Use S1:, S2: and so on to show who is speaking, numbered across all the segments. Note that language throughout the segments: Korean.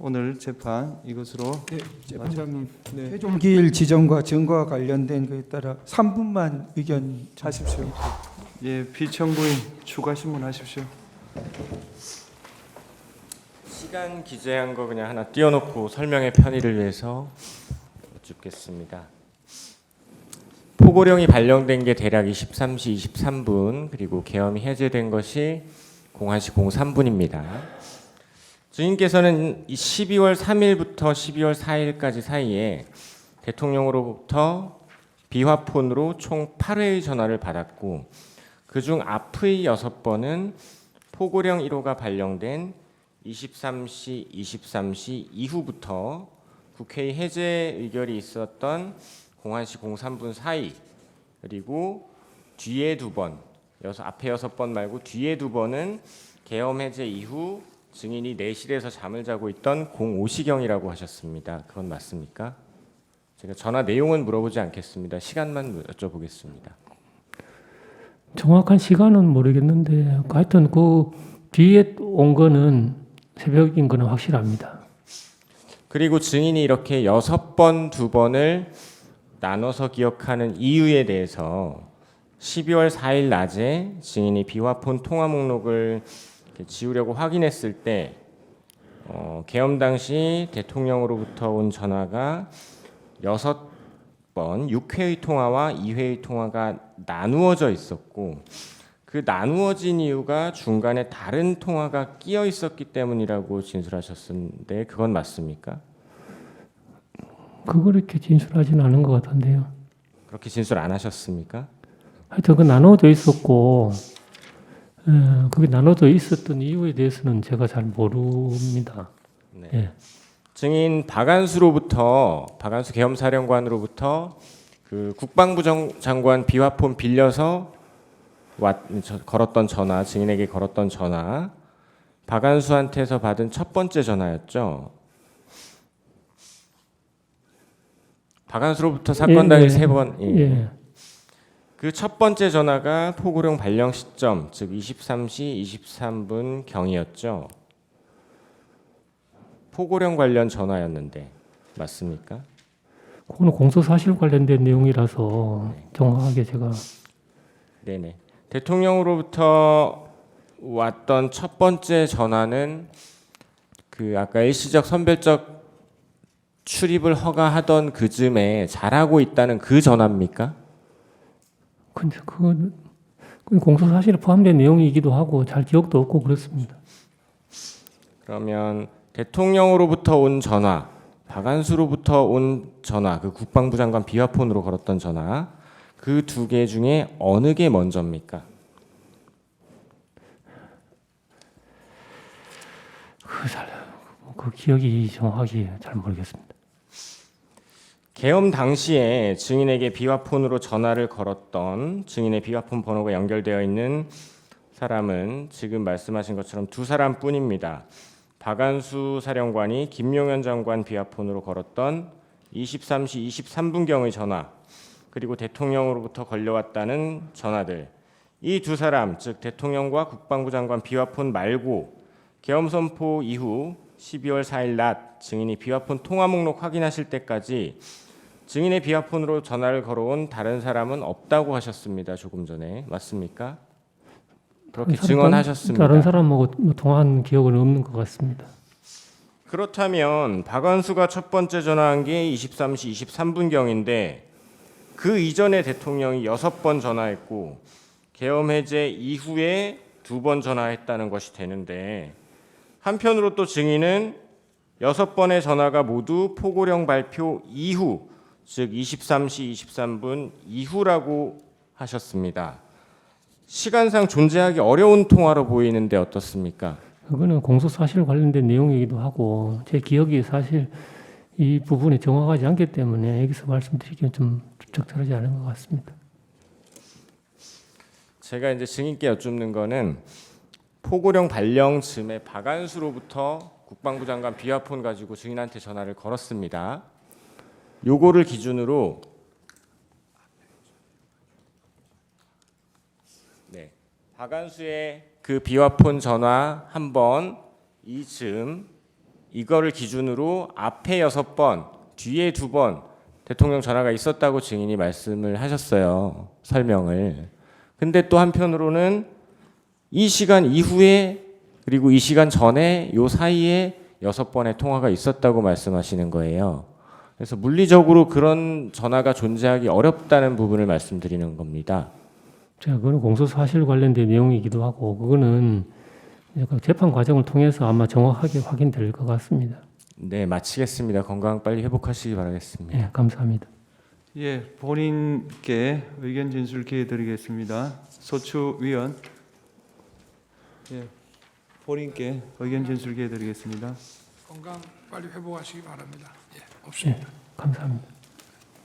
S1: 오늘 재판 이것으로
S2: 네, 재판장님.
S1: 네.
S2: 최종기일 지정과 증거와 관련된 것에 따라 3분만 의견
S1: 하십시오. 예, 비청구인 추가 신문 하십시오.
S3: 시간 기재한 거 그냥 하나 띄워놓고 설명의 편의를 위해서 여쭙겠습니다. 포고령이 발령된 게 대략 23시 23분 그리고 계엄이 해제된 것이 01시 03분입니다. 주인께서는 이 12월 3일부터 12월 4일까지 사이에 대통령으로부터 비화폰으로 총 8회의 전화를 받았고 그중 앞의 6번은 포고령 1호가 발령된 23시 23시 이후부터 국회의 해제 의결이 있었던 01시 03분 사이 그리고 뒤에 두 번, 여섯 앞에 여섯 번 말고 뒤에 두 번은 계엄 해제 이후 증인이 내실에서 잠을 자고 있던 05시경이라고 하셨습니다. 그건 맞습니까? 제가 전화 내용은 물어보지 않겠습니다. 시간만 여쭤보겠습니다.
S4: 정확한 시간은 모르겠는데 하여튼 그 뒤에 온 거는 새벽인 거는 확실합니다.
S3: 그리고 증인이 이렇게 여섯 번, 두 번을 나눠서 기억하는 이유에 대해서 12월 4일 낮에 증인이 비화폰 통화 목록을 지우려고 확인했을 때 어, 계엄 당시 대통령으로부터 온 전화가 여섯 번 6회의 통화와 2회의 통화가 나누어져 있었고 그 나누어진 이유가 중간에 다른 통화가 끼어 있었기 때문이라고 진술하셨는데 그건 맞습니까?
S4: 그걸 이렇게 진술하지는 않은 것 같은데요.
S3: 그렇게 진술 안 하셨습니까?
S4: 하여튼 그 나눠져 있었고 에, 그게 나눠져 있었던 이유에 대해서는 제가 잘 모릅니다.
S3: 네.
S4: 예.
S3: 증인 박안수로부터 박안수 계엄사령관으로부터 그 국방부 정- 장관 비화폰 빌려서 왔, 저- 걸었던 전화 증인에게 걸었던 전화 박안수한테서 받은 첫 번째 전화였죠. 박안수로부터 사건
S4: 예,
S3: 당일
S4: 예.
S3: 세 번. 예.
S4: 예.
S3: 그 첫 번째 전화가 포고령 발령 시점, 즉 23시 23분 경이었죠. 포고령 관련 전화였는데 맞습니까?
S4: 그거는 공소 사실 관련된 내용이라서 정확하게 제가
S3: 네네. 대통령으로부터 왔던 첫 번째 전화는 그 아까 일시적 선별적 출입을 허가하던 그 즈음에 잘하고 있다는 그 전화입니까?
S4: 근데 그건 공소 사실에 포함된 내용이기도 하고 잘 기억도 없고 그렇습니다.
S3: 그러면 대통령으로부터 온 전화, 박안수로부터 온 전화, 그 국방부 장관 비화폰으로 걸었던 전화, 그 두 개 중에 어느 게 먼저입니까?
S4: 그 기억이 정확하게 잘 모르겠습니다.
S3: 계엄 당시에 증인에게 비화폰으로 전화를 걸었던 증인의 비화폰 번호가 연결되어 있는 사람은 지금 말씀하신 것처럼 두 사람뿐입니다. 박안수 사령관이 김용현 장관 비화폰으로 걸었던 23시 23분경의 전화 그리고 대통령으로부터 걸려왔다는 전화들 이 두 사람 즉 대통령과 국방부 장관 비화폰 말고 계엄 선포 이후 12월 4일 낮 증인이 비화폰 통화 목록 확인하실 때까지 증인의 비화폰으로 전화를 걸어온 다른 사람은 없다고 하셨습니다. 조금 전에 맞습니까? 그렇게
S4: 다른
S3: 증언하셨습니다.
S4: 다른 사람하고 뭐 통화한 기억은 없는 것 같습니다.
S3: 그렇다면 박원수가 첫 번째 전화한 게 23시 23분경인데 그 이전에 대통령이 여섯 번 전화했고 계엄 해제 이후에 두 번 전화했다는 것이 되는데 한편으로 또 증인은 여섯 번의 전화가 모두 포고령 발표 이후 즉 23시 23분 이후라고 하셨습니다. 시간상 존재하기 어려운 통화로 보이는데 어떻습니까?
S4: 그거는 공소 사실 관련된 내용이기도 하고 제 기억이 사실 이 부분이 정확하지 않기 때문에 여기서 말씀드리기는 좀 적절하지 않은 것 같습니다.
S3: 제가 이제 증인께 여쭙는 거는 포고령 발령 즈음에 박안수로부터 국방부 장관 비화폰 가지고 증인한테 전화를 걸었습니다. 요거를 기준으로 네. 박안수의 그 비화폰 전화 한 번 이즈음 이거를 기준으로 앞에 여섯 번, 뒤에 두 번 대통령 전화가 있었다고 증인이 말씀을 하셨어요. 설명을. 근데 또 한편으로는 이 시간 이후에 그리고 이 시간 전에 요 사이에 여섯 번의 통화가 있었다고 말씀하시는 거예요. 그래서 물리적으로 그런 전화가 존재하기 어렵다는 부분을 말씀드리는 겁니다.
S4: 제가 그거는 공소 사실 관련된 내용이기도 하고 그거는 그 재판 과정을 통해서 아마 정확하게 확인될 것 같습니다.
S3: 네, 마치겠습니다. 건강 빨리 회복하시기 바라겠습니다.
S4: 예, 감사합니다.
S1: 예, 본인께 의견 진술 기회 드리겠습니다. 소추 위원. 예, 본인께 의견 진술 기회 드리겠습니다.
S5: 건강 빨리 회복하시기 바랍니다. 예,
S4: 예,
S5: 없습니다.
S4: 감사합니다.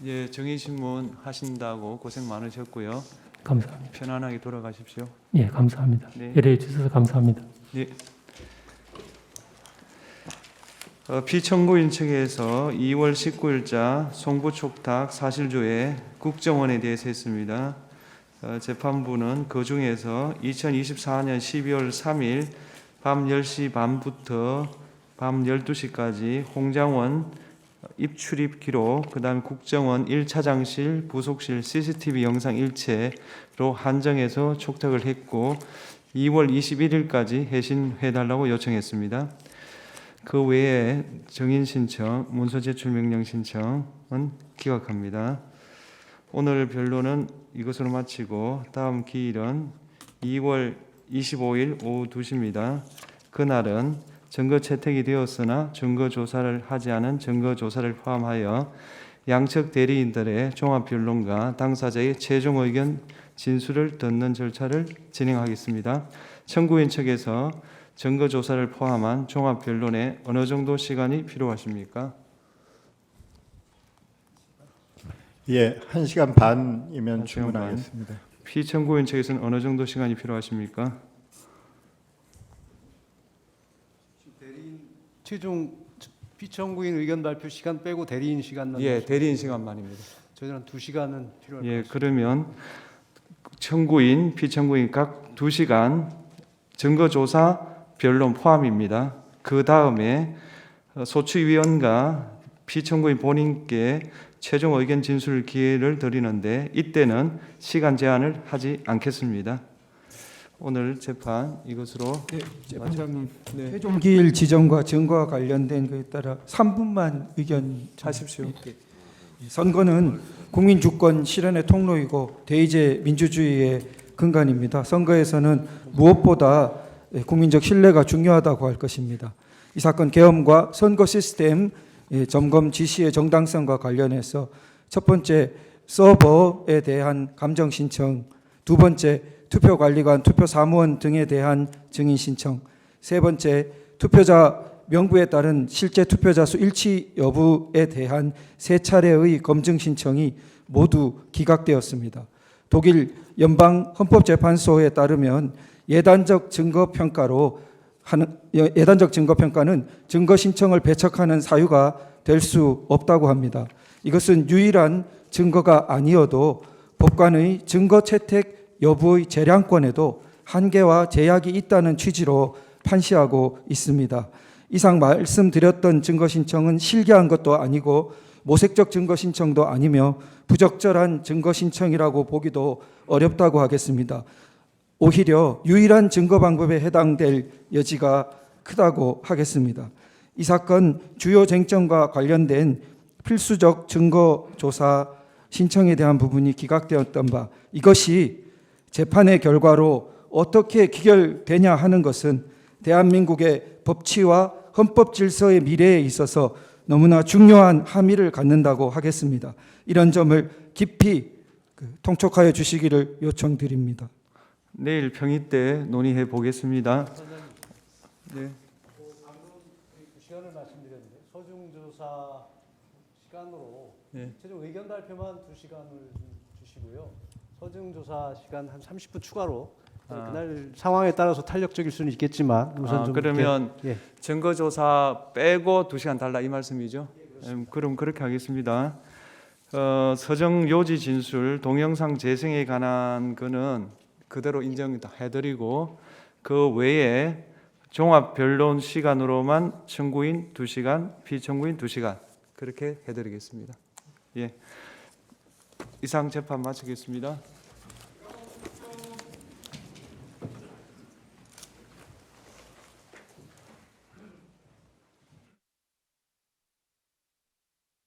S1: 예, 정의신문 하신다고 고생 많으셨고요.
S4: 감사합니다.
S1: 편안하게 돌아가십시오.
S4: 예, 감사합니다.
S1: 네.
S4: 배려해 주셔서 감사합니다.
S1: 예. 어, 피청구인 측에서 2월 19일자 송부촉탁 사실조회 국정원에 대해서 했습니다. 어, 재판부는 그 중에서 2024년 12월 3일 밤 10시 반부터 밤 12시까지 홍장원 입출입 기록, 그다음에 국정원 1차장실, 부속실 CCTV 영상 일체로 한정해서 촉탁을 했고 2월 21일까지 해신해 달라고 요청했습니다. 그 외에 정인 신청, 문서 제출 명령 신청은 기각합니다. 오늘 변론은 이것으로 마치고 다음 기일은 2월 25일 오후 2시입니다. 그날은 증거 채택이 되었으나 증거 조사를 하지 않은 증거 조사를 포함하여 양측 대리인들의 종합 변론과 당사자의 최종 의견 진술을 듣는 절차를 진행하겠습니다. 청구인 측에서 증거 조사를 포함한 종합 변론에 어느 정도 시간이 필요하십니까?
S6: 예, 한 시간 반이면
S1: 시간.
S6: 충분하겠습니다.
S1: 피청구인 측에서는 어느 정도 시간이 필요하십니까?
S7: 최종 피청구인 의견 발표 시간 빼고 대리인 시간만
S1: 예, 대리인 시간만입니다.
S7: 저희는 두 시간은 필요할 것
S1: 예,
S7: 같습니다.
S1: 그러면 청구인, 피청구인 각 2시간 증거 조사 변론 포함입니다. 그 다음에 소추위원과 피청구인 본인께 최종 의견 진술 기회를 드리는데 이때는 시간 제한을 하지 않겠습니다. 오늘 재판 이것으로
S2: 네, 재판장님
S1: 네,
S2: 최종 기일 지정과 증거와 관련된 것에 따라 3분만 의견 좀-
S1: 하십시오.
S2: 선거는 국민 주권 실현의 통로이고 대의제 민주주의의 근간입니다. 선거에서는 무엇보다 국민적 신뢰가 중요하다고 할 것입니다. 이 사건 계엄과 선거 시스템 예, 점검 지시의 정당성과 관련해서 첫 번째 서버에 대한 감정 신청, 두 번째 투표관리관, 투표사무원 등에 대한 증인 신청, 세 번째 투표자 명부에 따른 실제 투표자 수 일치 여부에 대한 세 차례의 검증 신청이 모두 기각되었습니다. 독일 연방 헌법재판소에 따르면 예단적 증거 평가로 하는 예- 예단적 증거 평가는 증거 신청을 배척하는 사유가 될 수 없다고 합니다. 이것은 유일한 증거가 아니어도 법관의 증거 채택 여부의 재량권에도 한계와 제약이 있다는 취지로 판시하고 있습니다. 이상 말씀드렸던 증거 신청은 실기한 것도 아니고 모색적 증거 신청도 아니며 부적절한 증거 신청이라고 보기도 어렵다고 하겠습니다. 오히려 유일한 증거 방법에 해당될 여지가 크다고 하겠습니다. 이 사건 주요 쟁점과 관련된 필수적 증거 조사 신청에 대한 부분이 기각되었던 바 이것이 재판의 결과로 어떻게 기결되냐 하는 것은 대한민국의 법치와 헌법 질서의 미래에 있어서 너무나 중요한 함의를 갖는다고 하겠습니다. 이런 점을 깊이 그 통촉하여 주시기를 요청드립니다.
S1: 내일 평의 때 논의해 보겠습니다. 네.
S7: 그 시간을 말씀드렸는데 서중 조사 시간으로
S1: 네.
S7: 최종 의견 발표만 두 시간을 주시고요. 서중 조사 시간 한 30분 추가로
S1: 아.
S7: 그날 상황에 따라서 탄력적일 수는 있겠지만 우선
S1: 아,
S7: 좀
S1: 그러면
S7: 이렇게, 예.
S1: 증거 조사 빼고 2시간 달라 이 말씀이죠? 음, 그럼 그렇게 하겠습니다. 어, 서정 요지 진술 동영상 재생에 관한 거는 그대로 인정해 드리고 그 외에 종합 변론 시간으로만 청구인 2시간, 피청구인 2시간 그렇게 해 드리겠습니다. 예. 이상 재판 마치겠습니다.